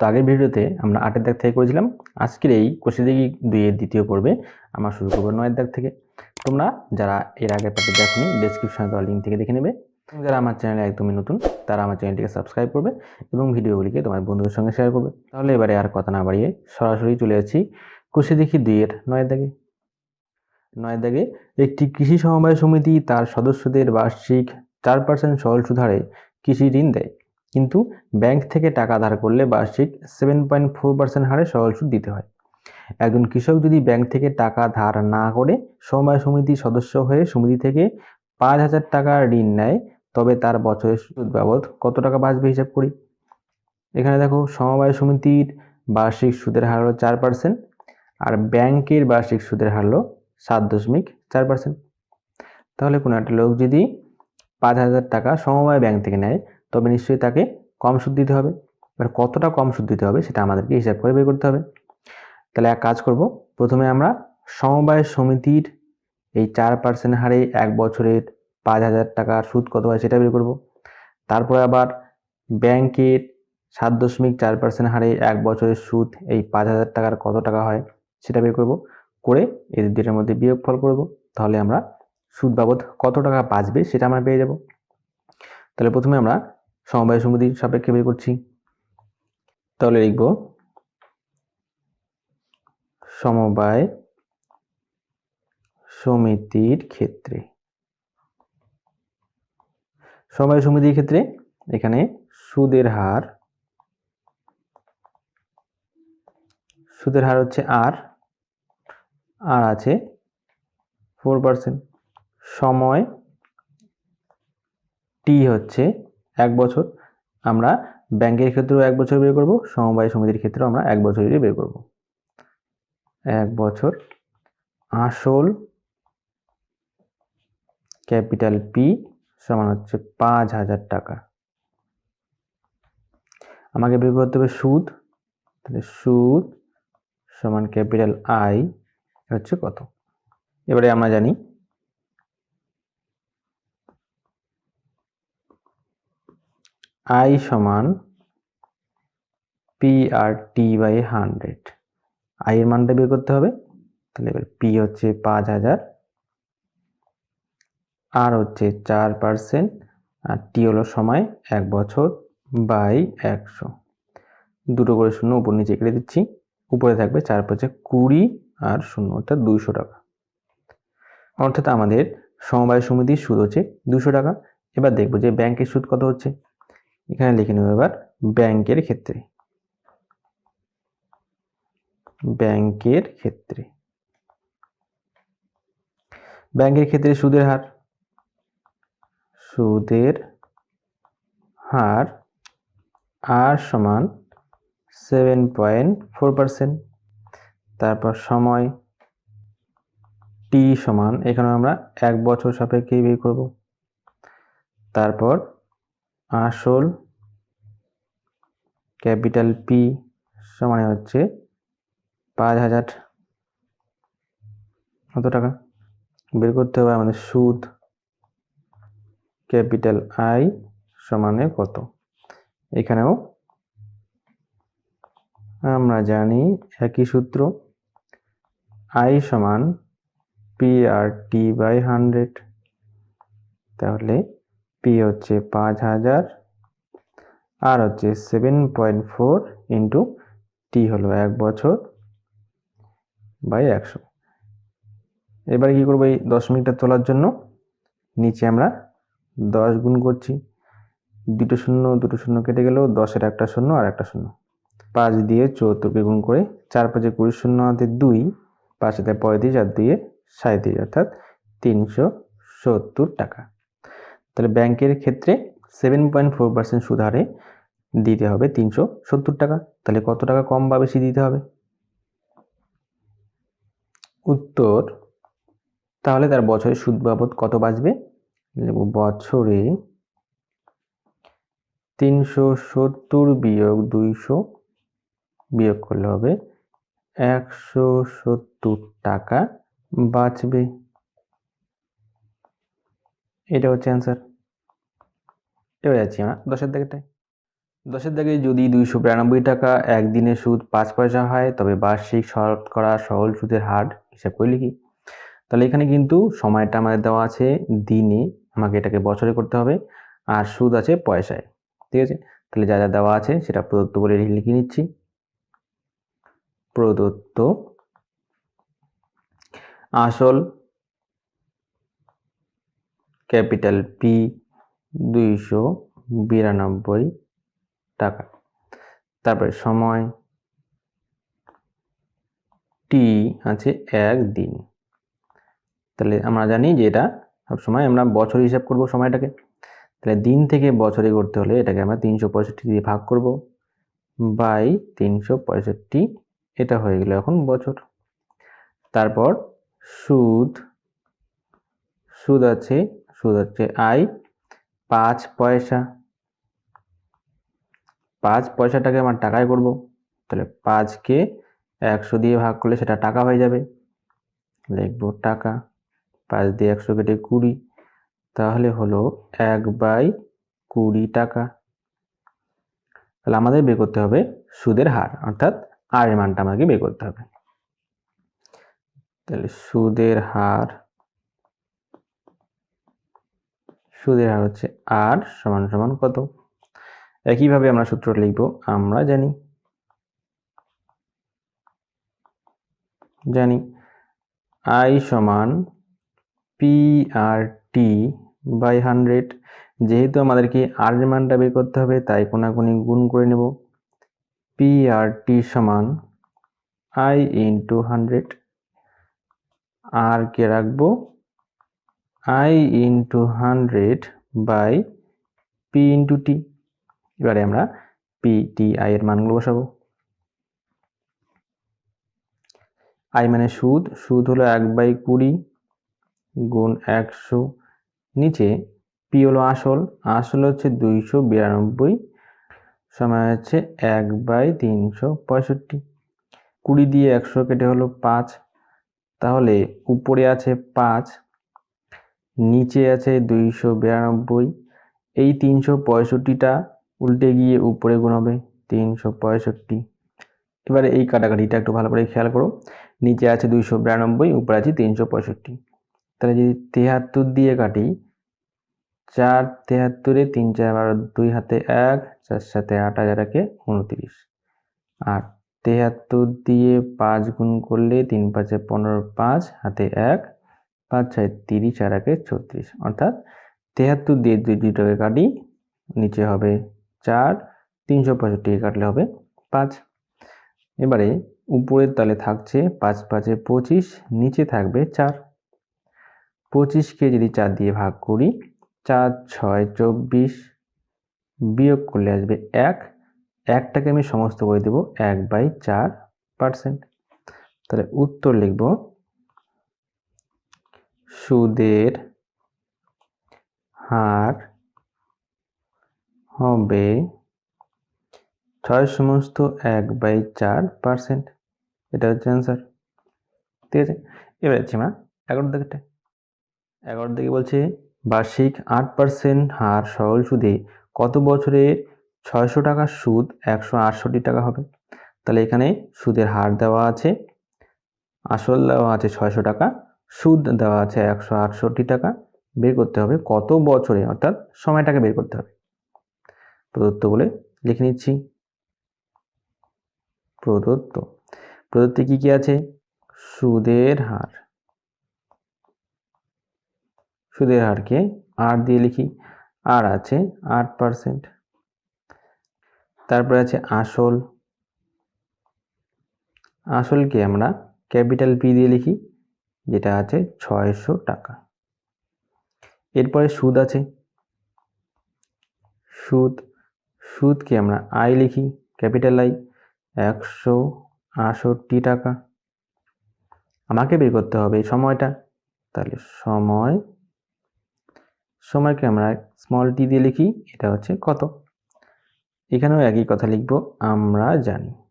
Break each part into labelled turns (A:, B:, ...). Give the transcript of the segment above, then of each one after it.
A: তো আগের ভিডিওতে আমরা আটের দাগ থেকে করেছিলাম। আজকের এই কোষিদিঘি দুইয়ের দ্বিতীয় পর্বে আমরা শুরু করব নয়ের দাগ থেকে। তোমরা যারা এর আগের পার্টি দেখনি ডেসক্রিপশনে দেওয়া লিঙ্ক থেকে দেখে নেবে। যারা আমার চ্যানেলে একদমই নতুন, তারা আমার চ্যানেলটিকে সাবস্ক্রাইব করবে এবং ভিডিওগুলিকে তোমার বন্ধুদের সঙ্গে শেয়ার করবে। তাহলে এবারে আর কথা না বাড়িয়ে সরাসরি চলে যাচ্ছি কোষিদিঘি দুইয়ের নয়ের দাগে। নয়ের দাগে একটি কৃষি সমবায় সমিতি তার সদস্যদের বার্ষিক চার পার্সেন্ট সরল সুদ হারে কৃষি ঋণ দেয়। কিন্তু ব্যাংক থেকে টাকা ধার করলে বার্ষিক সেভেন পয়েন্ট ফোর পার্সেন্ট হারে সরল সুদ দিতে হয়। একজন কৃষক যদি ব্যাংক থেকে টাকা ধার না করে সমবায় সমিতির সদস্য হয়ে সমিতি থেকে পাঁচ হাজার টাকা ঋণ নেয়, তবে তার বছরের সুদ বাবদ কত টাকা বাঁচবে হিসাব করি? এখানে দেখো, সমবায় সমিতির বার্ষিক সুদের হার হলো চার পার্সেন্ট আর ব্যাংকের বার্ষিক সুদের হার হলো সাত দশমিক চার পার্সেন্ট তাহলে কোনো একটা লোক যদি পাঁচ হাজার টাকা সমবায় ব্যাংক থেকে নেয় তবে নিশ্চয়ই তাকে কম সুদ দিতে হবে। এবার কতটা কম সুদ দিতে হবে সেটা আমাদেরকে হিসাব করে বের করতে হবে। তাহলে এক কাজ করব, প্রথমে আমরা সমবায় সমিতির এই চার পার্সেন্ট হারে এক বছরের পাঁচ হাজার টাকার সুদ কত হয় সেটা বের করব। তারপরে আবার ব্যাংকের সাত দশমিক চার পার্সেন্ট হারে এক বছরের সুদ এই পাঁচ হাজার টাকার কত টাকা হয় সেটা বের করব। করে এদের দুটার মধ্যে বিয়োগফল করব। তাহলে আমরা সুদ বাবদ কত টাকা বাঁচবে সেটা আমরা পেয়ে যাব। তাহলে প্রথমে আমরা সমবায় সমিতির সাপেক্ষে বের করছি। তাহলে লিখব সমবায় সমিতির ক্ষেত্রে। সমবায় সমিতির ক্ষেত্রে এখানে সুদের হার সুদের হার হচ্ছে আর আর আছে ফোর পার্সেন্ট সময় টি হচ্ছে এক বছর আমরা ব্যাংকের ক্ষেত্রেও এক বছর বের করব, সমবায় সমিতির ক্ষেত্রেও আমরা এক বছরেরই বের করব। এক বছর আসল ক্যাপিটাল পি সমান হচ্ছে পাঁচ হাজার টাকা। আমাকে বের করতে হবে সুদ, তাহলে সুদ সমান ক্যাপিটাল আই হচ্ছে কত? এবারে আমরা জানি আই সমান P R T by hundred I এর মানটা বের করতে হবে। তাহলে এবার পি হচ্ছে পাঁচ হাজার। আর হচ্ছে চার পার্সেন্ট আর টি হলো সময় এক বছর বাই একশো। দুটো করে শূন্য উপর নিচে কেটে দিচ্ছি। উপরে থাকবে চার পাঁচে কুড়ি আর শূন্য অর্থাৎ দুইশো টাকা। অর্থাৎ আমাদের সমবায় সমিতির সুদ হচ্ছে দুশো টাকা। এবার দেখব যে ব্যাংকের সুদ কত হচ্ছে। এখানে লিখে নেব এবার ব্যাংকের ক্ষেত্রে। ব্যাংকের ক্ষেত্রে। ব্যাংকের ক্ষেত্রে সুদের হার। সুদের হার আর সমান সেভেন পয়েন্ট ফোর পার্সেন্ট তারপর সময় টি সমান এখানে আমরা এক বছর সাপেক্ষে বের করব। তারপর আসল ক্যাপিটাল পি সমান হচ্ছে পাঁচ হাজার। কত টাকা? বের করতে হবে আমাদের সুদ। ক্যাপিটাল আই সমানে কত? এখানেও আমরা জানি একই সূত্র। আই সমান P R T by hundred তাহলে পি হচ্ছে পাঁচ হাজার, আর হচ্ছে seven point four into T হলো এক বছর বাই একশো। এবারে কী করব এই দশমিকটা তোলার জন্য? নিচে আমরা দশ গুণ করছি। দুটো শূন্য দুটো শূন্য কেটে গেলেও দশের একটা শূন্য আর একটা শূন্য। পাঁচ দিয়ে চুয়াত্তরকে গুণ করে চার পাঁচে কুড়ি শূন্য, হাতে দুই পাঁচ হাতে পঁয়ত্রিশ আর দুইয়ে সাঁত্রিশ অর্থাৎ তিনশো সত্তর টাকা। তাহলে ব্যাংকের ক্ষেত্রে সেভেন পয়েন্ট ফোর পার্সেন্ট সুদ হারে দিতে হবে তিনশো সত্তর টাকা। তাহলে কত টাকা কম বা বেশি দিতে হবে? উত্তর, তাহলে তার বছরের সুদ বাবদ কত বাঁচবে? বছরে তিনশো সত্তর বিয়োগ দুইশো বিয়োগ করলে হবে একশো সত্তর টাকা বাঁচবে। এটা হচ্ছে অ্যান্সার এবার যাচ্ছি আমরা দশের দাগেরটায় দশের দাগে যদি দুইশো বিরানব্বই টাকা একদিনে সুদ পাঁচ পয়সা হয়, তবে বার্ষিক শতকরা সহল সুদের হার হিসাব করে লিখি। তাহলে এখানে কিন্তু সময়টা আমাদের দেওয়া আছে দিনে, আমাকে এটাকে বছরে করতে হবে, আর সুদ আছে পয়সায়। ঠিক আছে? তাহলে যা যা দেওয়া আছে সেটা প্রদত্ত বলে লিখে নিচ্ছি। প্রদত্ত আসল ক্যাপিটাল পি দুইশো বিরানব্বই টাকা। তারপরে সময় টি আছে এক দিন। তাহলে আমরা জানি যে এটা সবসময় আমরা বছর হিসাব করব সময়টাকে। তাহলে দিন থেকে বছরে করতে হলে এটাকে আমরা তিনশো পঁয়ষট্টি দিয়ে ভাগ করব বাই তিনশো পঁয়ষট্টি। এটা হয়ে গেল এখন বছর। তারপর সুদ। সুদ আছে সুদ হচ্ছে আই পাঁচ পয়সা। পাঁচ পয়সাটাকে আমার টাকায় করব। তাহলে পাঁচকে একশো দিয়ে ভাগ করলে সেটা টাকা হয়ে যাবে। লিখব টাকা। পাঁচ দিয়ে একশো কেটে কুড়ি। তাহলে হলো এক বাই কুড়ি টাকা। তাহলে আমাদের বের করতে হবে সুদের হার, অর্থাৎ আর এর মানটা আমাকে বের করতে হবে। তাহলে সুদের হার সুদের হার হচ্ছে আর সমান সমান কত? একইভাবে আমরা সূত্র লিখব, আমরা জানি জানি আই সমান P R T by hundred যেহেতু আমাদেরকে আর মানটা বের করতে হবে, তাই কোনাকুনি গুণ করে নেব। পি আর টি সমান আই ইন্টু হান্ড্রেড আর কে রাখব I into hundred by P into T এবারে আমরা পি টি আই এর মানগুলো বসাবো। আই মানে সুদ সুদ হলো এক বাই কুড়ি গুণ একশো। নিচে পি হলো আসল আসল হচ্ছে দুইশো বিরানব্বই সময় হচ্ছে এক বাই তিনশো পঁয়ষট্টি। কুড়ি দিয়ে একশো কেটে হলো পাঁচ। তাহলে উপরে আছে পাঁচ নিচে আছে দুইশো বিরানব্বই। এই তিনশো পঁয়ষট্টিটা উল্টে গিয়ে উপরে গুণ হবে তিনশো পঁয়ষট্টি। এবারে এই কাটাকাটিটা একটু ভালো করে খেয়াল করো। নিচে আছে দুইশো বিরানব্বই, উপরে আছে তিনশো পঁয়ষট্টি। তাহলে যদি তেহাত্তর দিয়ে কাটি, চার তেহাত্তরে তিন চার বারো দুই হাতে এক, চার সাথে আট হাজার একে উনত্রিশ। আর তেহাত্তর দিয়ে পাঁচ গুণ করলে তিন পাঁচে পনেরো পাঁচ, হাতে এক পাঁচ, ছয়, তিরিশ আর একে ছত্রিশ। অর্থাৎ তেহাত্তর দিয়ে দুই দুইটাকে কাটি, নিচে হবে চার, তিনশো পঁয়ষট্টি কাটলে হবে পাঁচ। এবারে উপরের তালে থাকছে পাঁচ, পাঁচে পঁচিশ, নিচে থাকবে চার। পঁচিশকে যদি চার দিয়ে ভাগ করি, চার, ছয়, চব্বিশ বিয়োগ করলে আসবে এক। একটাকে আমি সমস্ত করে দেব এক বাই চার পার্সেন্ট। তাহলে উত্তর লিখব সুদের হার হবে ছয় সমস্ত এক বাই চার পার্সেন্ট। এটা হচ্ছে অ্যান্সার ঠিক আছে? এবার যাচ্ছি আমরা এগারো দিকেরটা। এগারো দিকে বলছে, বার্ষিক আট পার্সেন্ট হার সরল সুদে কত বছরে ছয়শো টাকার সুদ একশো আটষট্টি টাকা হবে? তাহলে এখানে সুদের হার দেওয়া আছে, আসল দেওয়া আছে ছয়শো টাকা সুদ দেওয়া আছে একশো আটষট্টি টাকা, বের করতে হবে কত বছরে, অর্থাৎ সময়টাকে বের করতে হবে। প্রদত্ত বলে লিখে নিচ্ছি। প্রদত্ত। প্রদত্তে কি কি আছে? সুদের হার। সুদের হারকে আর দিয়ে লিখি। আর আছে আট পার্সেন্ট। তারপরে আছে আসল। আসলকে আমরা ক্যাপিটাল পি দিয়ে লিখি। যেটা আছে ছয়শো টাকা। এরপরে সুদ আছে। সুদ, সুদকে আমরা আই লিখি, ক্যাপিটাল আই একশো আটষট্টি টাকা। আমাকে বের করতে হবে এই সময়টা। তাহলে সময়, সময়কে আমরা স্মল টি দিয়ে লিখি, এটা হচ্ছে কত? এখানেও একই কথা লিখব, আমরা জানি।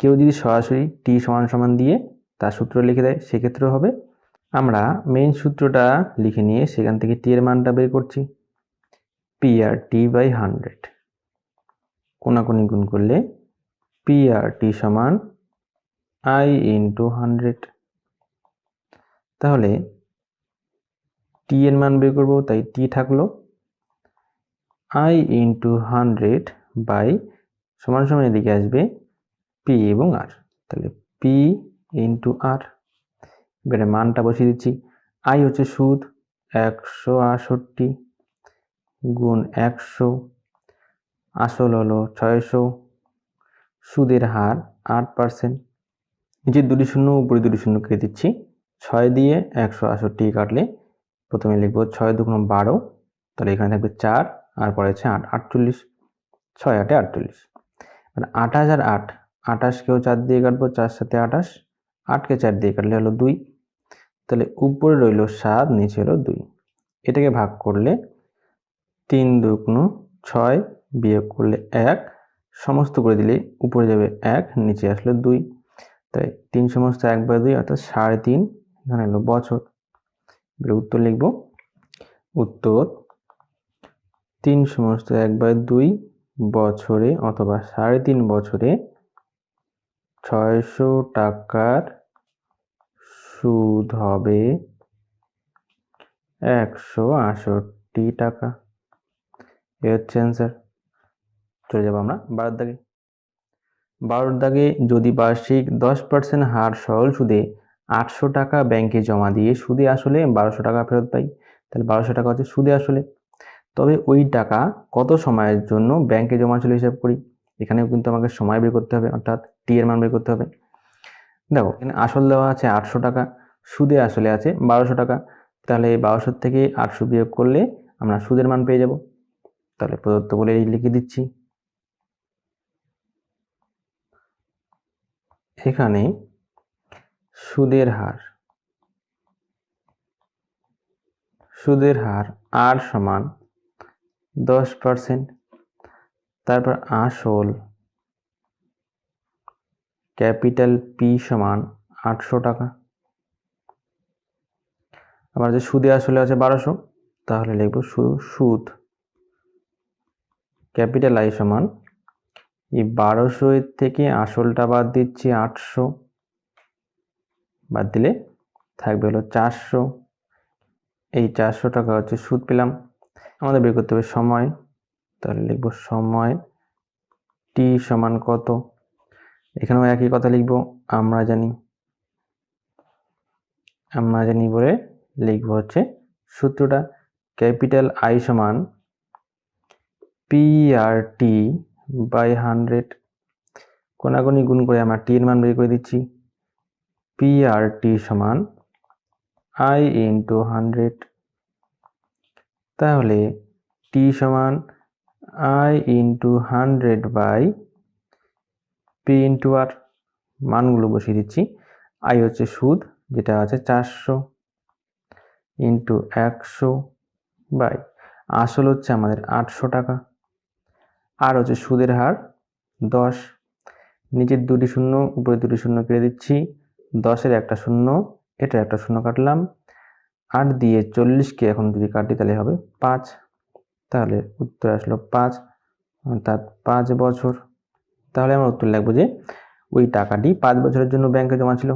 A: কেউ যদি সরাসরি টি সমান সমান দিয়ে তার সূত্র লিখে দেয়, সেক্ষেত্রেও হবে। আমরা মেইন সূত্রটা লিখে নিয়ে সেখান থেকে টি এর মানটা বের করছি। P R T by hundred কোনাকুনি গুণ করলে পি আর টি সমান আই ইন্টু হান্ড্রেড তাহলে টি এর মান বের করব, তাই টি থাকল আই ইন্টু হান্ড্রেড বাই সমান সমান এদিকে আসবে পি এবং আর তাহলে পি ইন্টু আর এবারে মানটা বসিয়ে দিচ্ছি। আই হচ্ছে সুদ, একশো আষট্টি গুণ একশো, আসল হলো ছয়শো। সুদের হার আট পার্সেন্ট নিচে দুটি শূন্য উপরে দুটি শূন্য কেটে দিচ্ছি। ছয় দিয়ে একশো আষট্টি কাটলে প্রথমে লিখব ছয় দুগুণ বারো, তাহলে এখানে থাকবে চার, আর পরে আছে আট, আটচল্লিশ। ছয় আটে আটচল্লিশ। মানে আঠাশ আর আট আঠাশকেও চার দিয়ে কাটবো, চার সাথে আঠাশ আটকে চার দিয়ে কাটলে হলো দুই। তাহলে উপরে রইল সাত, নিচে হলো দুই। এটাকে ভাগ করলে তিন দুগুণ ছয় বিয়োগ করলে এক, সমস্ত করে দিলে উপরে যাবে এক, নিচে আসলো দুই। তাই তিন সমস্ত এক বাই দুই, অর্থাৎ সাড়ে তিন, এখানে হলো বছর। এবার উত্তর লিখব। উত্তর, তিন সমস্ত এক বাই দুই বছরে অথবা সাড়ে তিন বছরে ছয়শো টাকার সুদ হবে একশো আষট্টি টাকা। এ হচ্ছে অ্যান্সার চলে যাব আমরা বারোর দাগে। বারোর দাগে যদি বার্ষিক দশ পার্সেন্ট হার সরল সুদে আটশো টাকা ব্যাংকে জমা দিয়ে সুদে আসলে বারোশো টাকা ফেরত পাই, তাহলে বারোশো টাকা হচ্ছে সুদে আসলে। তবে ওই টাকা কত সময়ের জন্য ব্যাংকে জমা ছিল হিসাব করি? এখানেও কিন্তু আমাকে সময় বের করতে হবে, অর্থাৎ টি এর মান বের করতে হবে। দেখো, এখানে আসল দেওয়া আছে আটশো টাকা, সুদে আসলে আছে বারোশো টাকা। তাহলে এই বারোশো থেকে আটশো বিয়োগ করলে আমরা সুদের মান পেয়ে যাব। তাহলে প্রদত্ত বলে লিখে দিচ্ছি। এখানে সুদের হার সুদের হার আর সমান দশ পার্সেন্ট। তারপর আসল ক্যাপিটাল পি সমান আটশো টাকা। আবার যে সুদে আসলে আছে বারোশো, তাহলে লিখব শুধু সুদ। ক্যাপিটাল আই সমান, এই বারোশো এর থেকে আসলটা বাদ দিচ্ছি আটশো। বাদ দিলে থাকবে হলো চারশো। এই চারশো টাকা হচ্ছে সুদ পেলাম। আমাদের বের করতে হবে সময়। তাহলে লিখব সময় টি সমান কত? এখানেও একই কথা লিখব, আমরা জানি আমরা জানি বলে লিখব হচ্ছে সূত্রটা ক্যাপিটাল আই সমান P R T by hundred কোনাগুনি গুণ করে আমরা টি এর মান বের করে দিচ্ছি পি আর টি সমান আই ইন্টু হান্ড্রেড তাহলে টি সমান I into hundred by P into R মানগুলো বসিয়ে দিচ্ছি। আই হচ্ছে সুদ, যেটা আছে চারশো ইন্টু একশো বাই। আসল হচ্ছে আমাদের আটশো টাকা। আর হচ্ছে সুদের হার দশ। নিচের দুটি শূন্য উপরে দুটি শূন্য কেটে দিচ্ছি। দশের একটা শূন্য এটা একটা শূন্য কাটলাম। আট দিয়ে চল্লিশকে এখন যদি কাটি তাহলে হবে পাঁচ। তাহলে উত্তর আসলো পাঁচ। অর্থাৎ পাঁচ বছর। তাহলে আমরা উত্তর লিখব যে, ওই টাকাটি পাঁচ বছরের জন্য ব্যাংকে জমা ছিল।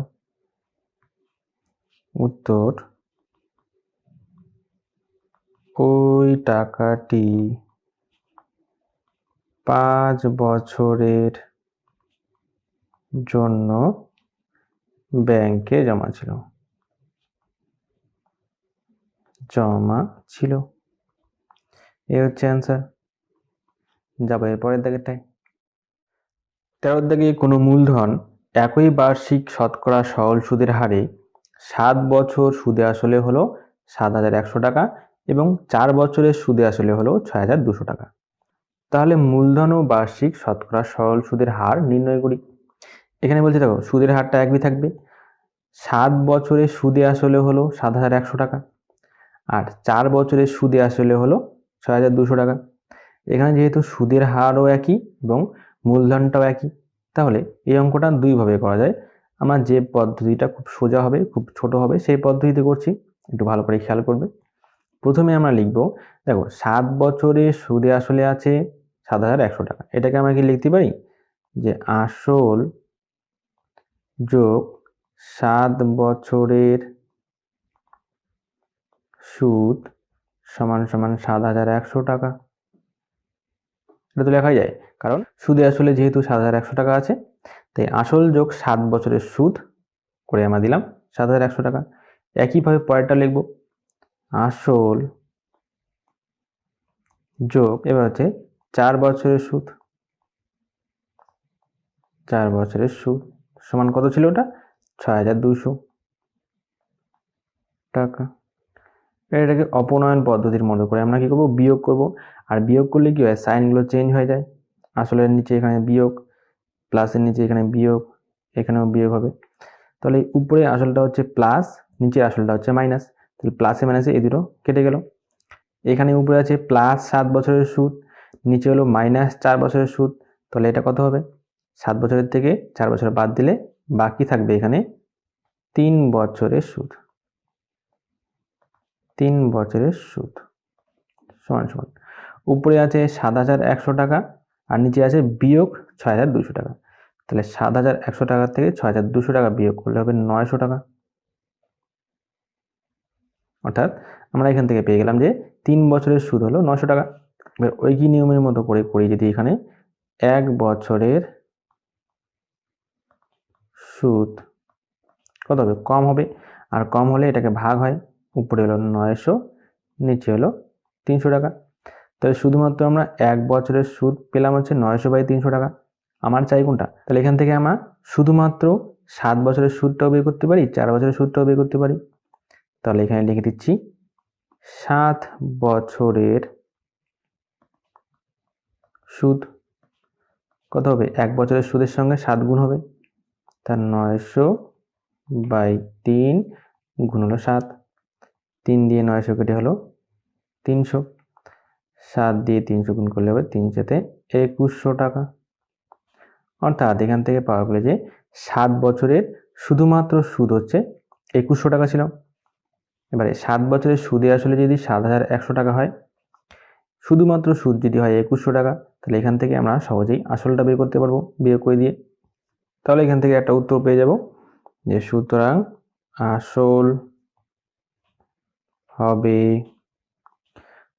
A: উত্তর, ওই টাকাটি পাঁচ বছরের জন্য ব্যাংকে জমা ছিল। জমা ছিল। এ হচ্ছে অ্যান্সার যাব এর পরের দাগেরটায় তেরোর দাগে কোনো মূলধন একই বার্ষিক শতকরা সরল সুদের হারে সাত বছর সুদে আসলে হলো সাত হাজার একশো টাকা এবং চার বছরের সুদে আসলে হলো ছয় হাজার দুশো টাকা। তাহলে মূলধন ও বার্ষিক শতকরা সরল সুদের হার নির্ণয় করি। এখানে বলছি দেখো, সুদের হারটা একই থাকবে। সাত বছরের সুদে আসলে হলো সাত হাজার একশো টাকা আর চার বছরের সুদে আসলে হলো ছয় হাজার দুশো টাকা। এখানে যেহেতু সুদের হারও একই এবং মূলধনটাও একই। তাহলে এই অঙ্কটা দুইভাবে করা যায়। আমার যে পদ্ধতিটা খুব সোজা হবে, খুব ছোট হবে, সেই পদ্ধতিতে করছি। একটু ভালো করে খেয়াল করবে। প্রথমে আমরা লিখব, দেখো, সাত বছরে সুদে আসলে আছে সাত হাজার একশো টাকা। এটাকে আমরা কি লিখতে পারি? যে আসল যোগ সাত বছরের সুদ সমান সমান সাত হাজার একশো টাকা। এটা তো লেখাই যায়। কারণ সুদে আসলে যেহেতু সাত হাজার একশো টাকা আছে, তাই আসল যোগ সাত বছরের সুদ করে আমরা দিলাম সাত হাজার একশো টাকা। একইভাবে পরেরটা লিখব। আসল যোগ এবার হচ্ছে চার বছরের সুদ। চার বছরের সুদ সমান কত ছিল ওটা? ছয় হাজার দুশো টাকা। এটাকে অপনয়ন পদ্ধতির মতো করে আমরা কি করব? বিয়োগ করব। আর বিয়োগ করলে কি হয়? সাইনগুলো চেঞ্জ হয়ে যায়। আসলের নিচে এখানে বিয়োগ প্লাসের নিচে এখানে বিয়োগ, এখানেও বিয়োগ হবে। তাহলে উপরে আসলটা হচ্ছে প্লাস নিচে আসলটা হচ্ছে মাইনাস তাহলে প্লাসে মাইনাসে এই দুটো কেটে গেল। এখানে উপরে আছে প্লাস সাত বছরের সুদ, নিচে হলো মাইনাস চার বছরের সুদ। তাহলে এটা কত হবে? সাত বছরের থেকে চার বছর বাদ দিলে বাকি থাকবে এখানে তিন বছরের সুদ। তিন বছরের সুদ। সমান সমান। উপরে আছে সাত হাজার একশো টাকা আর নিচে আছে বিয়োগ ছয় হাজার দুশো টাকা। তাহলে সাত হাজার একশো টাকা থেকে ছয় হাজার দুশো টাকা বিয়োগ করলে হবে নয়শো টাকা। অর্থাৎ আমরা এখান থেকে পেয়ে গেলাম যে তিন বছরের সুদ হলো নশো টাকা। এবার ওই কি নিয়মের মতো করে করি যদি এখানে এক বছরের সুদ কত হবে? কম হবে। আর কম হলে এটাকে ভাগ হয়। উপরে হলো নয়শো, নিচে হলো তিনশো টাকা। তাহলে শুধুমাত্র আমরা এক বছরের সুদ পেলাম হচ্ছে নয়শো বাই তিনশো টাকা। আমার চাই কোনটা? তাহলে এখান থেকে আমরা শুধুমাত্র সাত বছরের সুদটাও বের করতে পারি, চার বছরের সুদটাও বের করতে পারি। তাহলে এখানে লিখে দিচ্ছি, সাত বছরের সুদ কত হবে? এক বছরের সুদের সঙ্গে সাত গুণ হবে। তার নয়শো বাই তিন গুণ হলো সাত। তিন দিয়ে নয়শো কেটে হলো তিনশো। সাত দিয়ে তিনশো গুণ করলে হবে তিনশোতে একুশশো টাকা। অর্থাৎ এখান থেকে পাওয়া গেলে যে সাত বছরের শুধুমাত্র সুদ হচ্ছে একুশশো টাকা ছিল। এবারে সাত বছরের সুদে আসলে যদি সাত হাজার একশো টাকা হয়, শুধুমাত্র সুদ যদি হয় একুশশো টাকা, তাহলে এখান থেকে আমরা সহজেই আসলটা বের করতে পারব বিয়োগ করে দিয়ে। তাহলে এখান থেকে একটা উত্তর পেয়ে যাব যে সুতরাং আসল হবে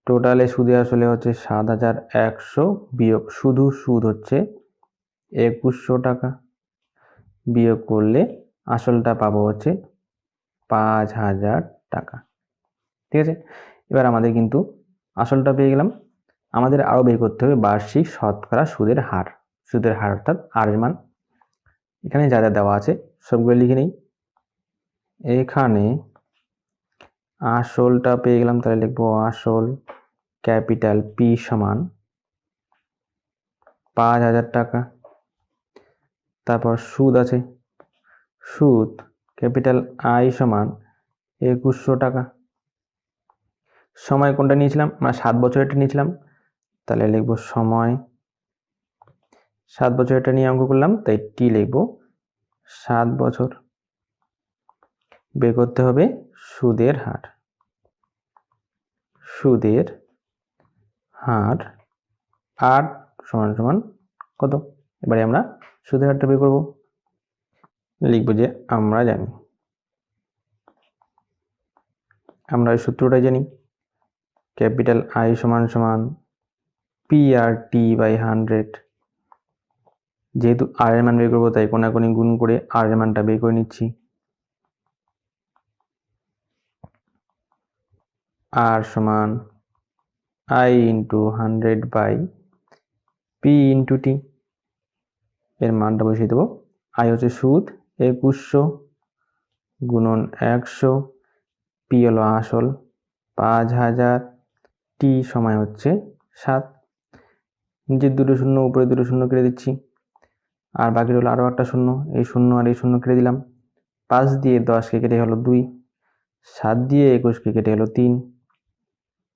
A: টোটালে সুদে আসলে হচ্ছে সাত হাজার একশো বিয়োগ, শুধু সুদ হচ্ছে একুশশো টাকা। বিয়োগ করলে আসলটা পাবো হচ্ছে পাঁচ হাজার টাকা। ঠিক আছে? এবার আমাদের কিন্তু আসলটা পেয়ে গেলাম। আমাদের আরও বের করতে হবে বার্ষিক শতকরা সুদের হার। সুদের হার অর্থাৎ আর মান। এখানে যা যা দেওয়া আছে সবগুলো লিখে নিই। এখানে আসলটা পেয়ে গেলাম, তাহলে লিখব আসল ক্যাপিটাল পি সমান পাঁচ হাজার টাকা। তারপর সুদ আছে। সুদ, ক্যাপিটাল আই সমান একুশশো টাকা। সময় কোনটা নিয়েছিলাম? আমরা সাত বছরেরটা নিয়েছিলাম। তাহলে লিখব সময়। সাত বছর এটা নিয়ে অঙ্ক করলাম, তাই টি লিখব সাত বছর। বের করতে হবে সুদের হার। সুদের হার আট সমান সমান কত? এবারে আমরা সুদের হারটা বের করব। লিখব যে আমরা জানি। আমরা ওই সূত্রটাই জানি। ক্যাপিটাল আই সমান সমান P R T by hundred. যেহেতু আর এর মান বের করব, তাই কোনাকুনি গুণ করে আর এর মানটা বের করে নিচ্ছি। আর সমান I into hundred by P into T এর মানটা বসিয়ে দেবো। আই হচ্ছে সুদ, একুশশো গুণন একশো পি হলো আসল, পাঁচ হাজার টি সময় হচ্ছে সাত। নিচের দুটো শূন্য উপরে দুটো শূন্য কেটে দিচ্ছি। আর বাকি হলো আরও একটা শূন্য, এই শূন্য আর এই শূন্য কেটে দিলাম। পাঁচ দিয়ে দশকে কেটে হলো দুই, সাত দিয়ে একুশকে কেটে হলো তিন।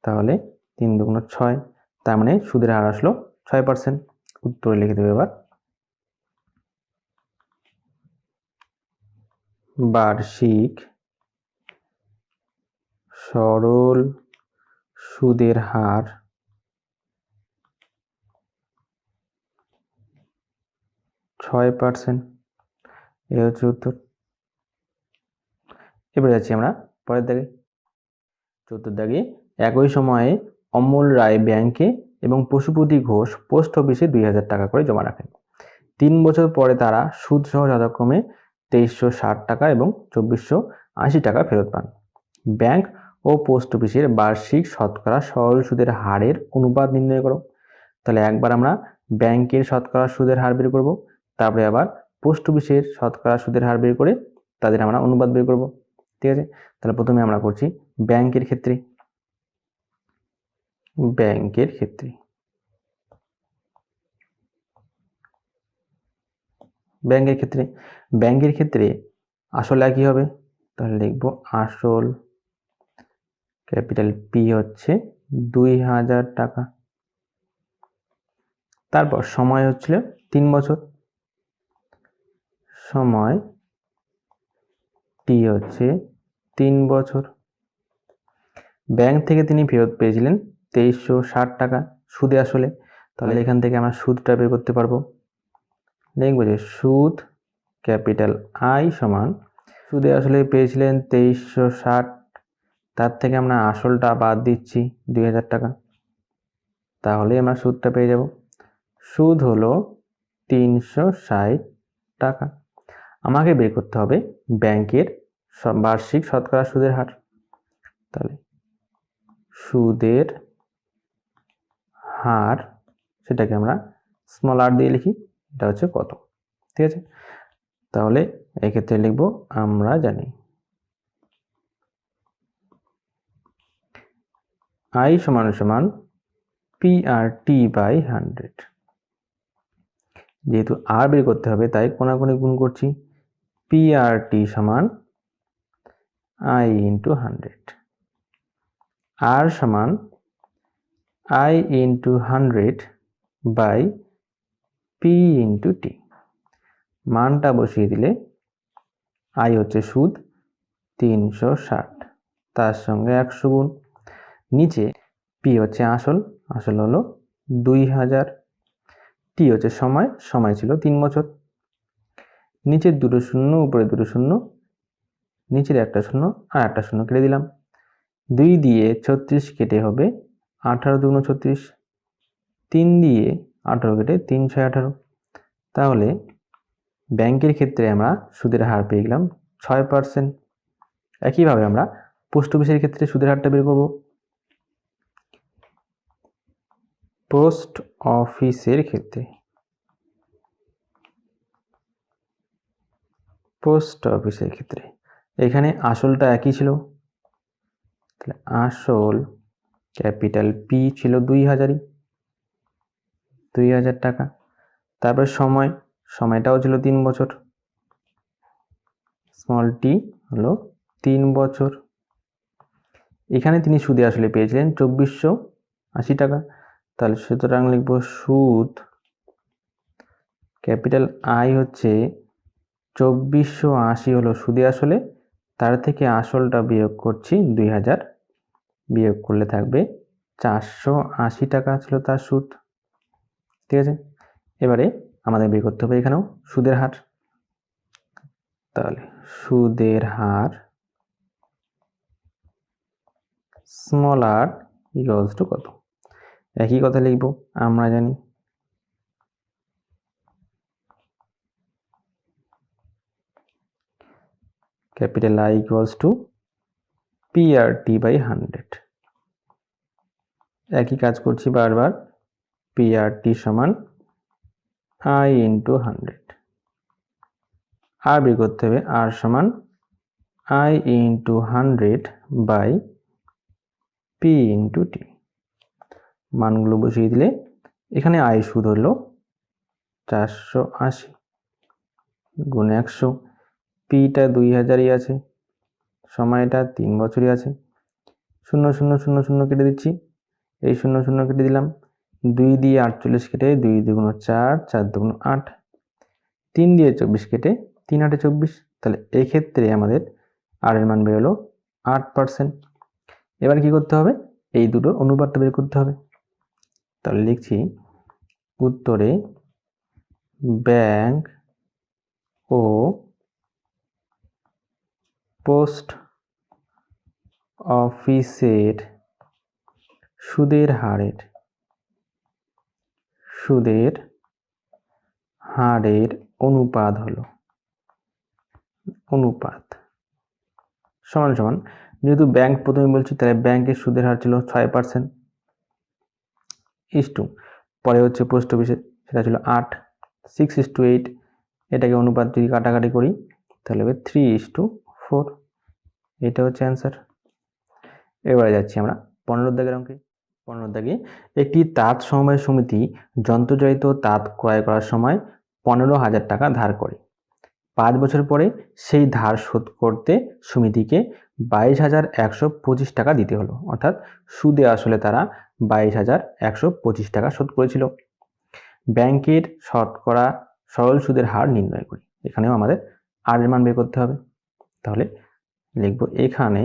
A: তাহলে তিন দুগুণ ছয়। তার মানে সুদের হার আসলো ছয় পার্সেন্ট উত্তরে লিখে দেবে এবার। বার্ষিক সরল সুদের হার ছয় পার্সেন্ট এ হচ্ছে উত্তর। এবারে যাচ্ছি আমরা পরের দাগে। চতুর্থ দাগে একই সময়ে অমল রায় ব্যাংকে এবং পশুপতি ঘোষ পোস্ট অফিসে দুই হাজার টাকা করে জমা রাখেন। তিন বছর পরে তারা সুদ সহ যথাক্রমে তেইশশো ষাট টাকা এবং চব্বিশশো আশি টাকা ফেরত পান। ব্যাংক ও পোস্ট অফিসের বার্ষিক শতকরা সরল সুদের হারের অনুপাত নির্ণয় করো। তাহলে একবার আমরা ব্যাংকের শতকরা সুদের হার বের করব, তারপরে আবার পোস্ট অফিসের শতকরা সুদের হার বের করে তাদের আমরা অনুপাত বের করব। ঠিক আছে? তাহলে প্রথমে আমরা করছি ব্যাংকের ক্ষেত্রে। ব্যাংকের ক্ষেত্রে। ব্যাংকের ক্ষেত্রে ব্যাংকের ক্ষেত্রে আসল একই হবে? তাহলে লিখব আসল ক্যাপিটাল পি হচ্ছে দুই হাজার টাকা। তারপর সময় হচ্ছিল তিন বছর। সময় টি হচ্ছে তিন বছর। ব্যাংক থেকে তিনি ফেরত পেয়েছিলেন তেইশশো ষাট টাকা সুদে আসলে। তাহলে এখান থেকে আমরা সুদটা বের করতে পারব। লিখব যে সুদ ক্যাপিটাল আই সমান সুদে আসলে পেয়েছিলেন তেইশশো ষাট। তার থেকে আমরা আসলটা বাদ দিচ্ছি দুই হাজার টাকা। তাহলে আমরা সুদটা পেয়ে যাব। সুদ হলো তিনশো ষাট টাকা। আমাকে বের করতে হবে ব্যাংকের বার্ষিক শতকরা সুদের হার। তাহলে সুদের হার, সেটাকে আমরা স্মল আর দিয়ে লিখি, এটা হচ্ছে কত, ঠিক আছে? তাহলে এক্ষেত্রে লিখব আমরা জানি আই সমান সমান P R T by hundred যেহেতু আর বের করতে হবে, তাই কোনাকুনি গুণ করছি পি আর টি সমান আই ইন্টু হান্ড্রেড আর সমান I into hundred by P into T মানটা বসিয়ে দিলে আই হচ্ছে সুদ তিনশো ষাট। তার সঙ্গে একশো গুণ। নিচে পি হচ্ছে আসল। আসল হলো দুই হাজার। টি হচ্ছে সময়। সময় ছিল তিন বছর। নিচের দুটো শূন্য, উপরে দুটো শূন্য। নিচের একটা শূন্য আর একটা শূন্য কেটে দিলাম। দুই দিয়ে ছত্রিশ কেটে হবে আঠারো দুগুণ ছত্রিশ, তিন দিয়ে আঠারো কেটে তিন ছয় আঠারো। তাহলে ব্যাংকের ক্ষেত্রে আমরা সুদের হার পেয়ে গেলাম ছয় পার্সেন্ট। একইভাবে আমরা পোস্ট অফিসের ক্ষেত্রে সুদের হারটা বের করব। পোস্ট অফিসের ক্ষেত্রে পোস্ট অফিসের ক্ষেত্রে এখানে আসলটা একই ছিল। তাহলে আসল ক্যাপিটাল পি ছিল দুই হাজারই। দুই হাজার টাকা। তারপরে সময়, সময়টাও ছিল তিন বছর। স্মল টি হলো তিন বছর। এখানে তিনি সুদে আসলে পেয়েছিলেন চব্বিশশো আশি টাকা। তাহলে সুতরাং লিখব সুদ, ক্যাপিটাল আই হচ্ছে চব্বিশশো আশি হলো সুদে আসলে। তার থেকে আসলটা বিয়োগ করছি দুই হাজার বিয়োগ করলে থাকবে চারশো আশি টাকা ছিল তার সুদ। ঠিক আছে? এবারে আমাদের বের করতে হবে এখানেও সুদের হার। তাহলে সুদের হার স্মল আর ইকুয়ালস টু কত? একই কথা লিখব, আমরা জানি। Capital I equals to P R T by hundred একই কাজ করছি বারবার পি আর টি সমান আই ইন্টু হান্ড্রেড আর বের করতে হবে আর সমান I into hundred by P into T মানগুলো বসিয়ে দিলে এখানে আই সুদ হলো চারশো আশি। গুণ একশো পিটা দুই হাজারই আছে। সময়টা তিন বছরই আছে। শূন্য শূন্য শূন্য শূন্য কেটে দিচ্ছি। এই শূন্য শূন্য কেটে দিলাম। দুই দিয়ে আটচল্লিশ কেটে দুই দুগুণ চার চার দুগুণ আট। তিন দিয়ে চব্বিশ কেটে তিন আটে চব্বিশ। তাহলে এই ক্ষেত্রে আমাদের আর এর মান বেরোলো আট পার্সেন্ট এবার কি করতে হবে? এই দুটোর অনুপাতটা বের করতে হবে। তাহলে লিখছি উত্তরে ব্যাংক ও পোস্ট অফিসের সুদের হারের সুদের হারের অনুপাত হলো, অনুপাত সমান সমান, যেহেতু ব্যাংক প্রথমে বলছি, তাহলে ব্যাংকের সুদের হার ছিল ছয় পার্সেন্ট ইস টু পরে হচ্ছে পোস্ট অফিসে সেটা ছিল আট সিক্স ইস টু এইট এটাকে অনুপাত যদি কাটাকাটি করি, তাহলে হবে থ্রি ইস টু ফোর এটা হচ্ছে অ্যান্সার এবারে যাচ্ছি আমরা পনেরো দাগের অঙ্কে, পনেরো দাগে একটি তাঁত সমবায় সমিতি যন্ত্রচালিত তাঁত ক্রয় করার সময় পনেরো হাজার টাকা ধার করে। পাঁচ বছর পরে সেই ধার শোধ করতে সমিতিকে বাইশ হাজার একশো পঁচিশ টাকা দিতে হলো। অর্থাৎ সুদে আসলে তারা বাইশ হাজার একশো পঁচিশ টাকা শোধ করেছিল। ব্যাংকের শতকরা সরল সুদের হার নির্ণয় করি। এখানেও আমাদের আর মান বের করতে হবে। তাহলে লিখব এখানে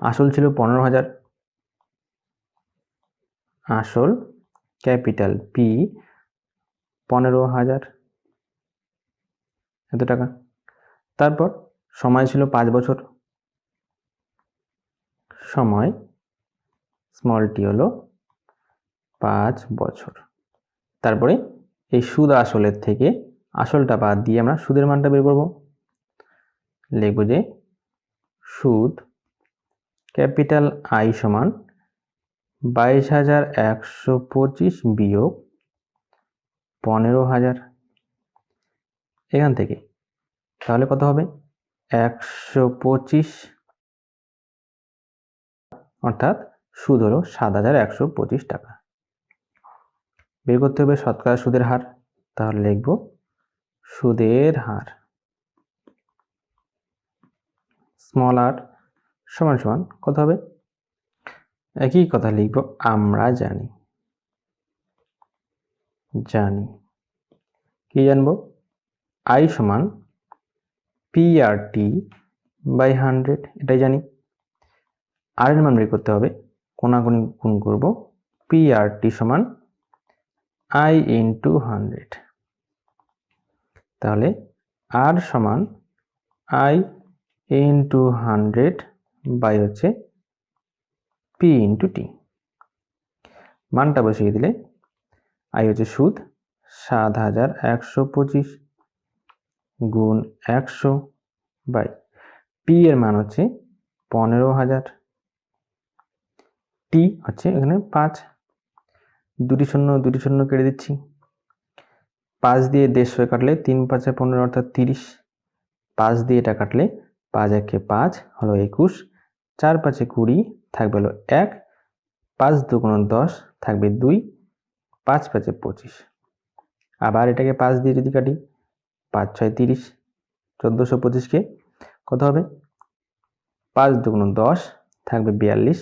A: আসল ছিল পনেরো হাজার। আসল ক্যাপিটাল পি পনেরো হাজার। এত টাকা। তারপর সময় ছিল পাঁচ বছর। সময় স্মলটি হলো পাঁচ বছর। তারপরে এই সুদ আসলের থেকে আসলটা বাদ দিয়ে আমরা সুদের মানটা বের করব। লিখব যে সুদ ক্যাপিটাল আই সমান বাইশ হাজার একশো পঁচিশ বিয়োগ পনেরো হাজার। এখান থেকে তাহলে কত হবে? একশো পঁচিশ। অর্থাৎ সুদ হলো সাত হাজার একশো পঁচিশ টাকা। বের করতে হবে শতকরা সুদের হার। তাহলে লিখব সুদের হার। স্মল আর সমান সমান কত হবে? একই কথা লিখব, আমরা জানি। জানি। কি জানব? আই সমান P R T by hundred এটাই জানি। আর এর মান বের করতে হবে কোনাকুনি গুণ করব পি আর টি সমান আই ইন্টু হান্ড্রেড তাহলে আর সমান আই ইন্টু হান্ড্রেড বাই হচ্ছে পি ইন্টু টি মানটা বসিয়ে দিলে আই হচ্ছে সুদ, সাত হাজার একশো পঁচিশ গুণ একশো বাই। পি এর মান হচ্ছে পনেরো হাজার। টি হচ্ছে এখানে পাঁচ। দুটি শূন্য দুটি শূন্য কেটে দিচ্ছি। পাঁচ দিয়ে দেড়শো কাটলে তিন পাঁচে পনেরো অর্থাৎ তিরিশ। পাঁচ দিয়ে এটা কাটলে পাঁচ একে পাঁচ হলো একুশ। চার পাঁচে কুড়ি থাকবে হলো এক, পাঁচ দুগুণ দশ থাকবে দুই, পাঁচ পাঁচে পঁচিশ। আবার এটাকে পাঁচ দিয়ে যদি কাটি, পাঁচ ছয় তিরিশ, চোদ্দোশো পঁচিশকে কত হবে? পাঁচ দুগুণ দশ থাকবে বিয়াল্লিশ,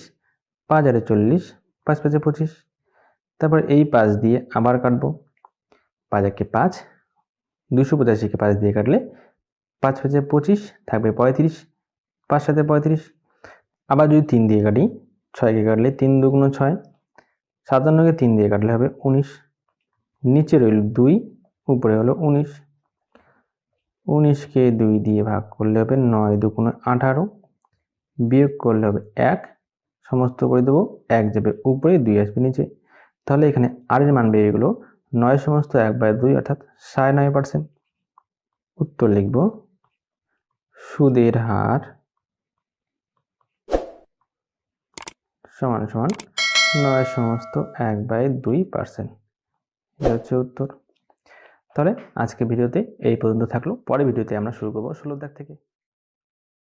A: পাঁচ আরে চল্লিশ, পাঁচ পাঁচে পঁচিশ। তারপর এই পাঁচ দিয়ে আবার কাটবো। পাঁচ একে পাঁচ, দুশো পঁচাশিকে পাঁচ দিয়ে কাটলে পাঁচ পাঁচে পঁচিশ থাকবে পঁয়ত্রিশ, পাঁচ সাথে পঁয়ত্রিশ আবার যদি তিন দিয়ে কাটি, ছয়কে কাটলে তিন দুগুণ ছয়, সাতান্নকে তিন দিয়ে কাটলে হবে উনিশ, নিচে রইল দুই, উপরে হলো উনিশ, উনিশকে দুই দিয়ে ভাগ করলে হবে নয় দুগুণ আঠারো, বিয়োগ করলে হবে এক, সমস্ত করে দেবো এক যাবে উপরে, দুই আসবে নিচে। তাহলে এখানে আর এর মান বেরিয়ে গেলো নয় সমস্ত এক বাই দুই অর্থাৎ সাড়ে নয় পার্সেন্ট উত্তর লিখব, সুদের হার সমান সমান নয় সমস্ত এক বাই দুই পার্সেন্ট এটা হচ্ছে উত্তর। তাহলে আজকে ভিডিওতে এই পর্যন্ত থাকল। পরে ভিডিওতে আমরা শুরু করব ষোলো দাগ থেকে।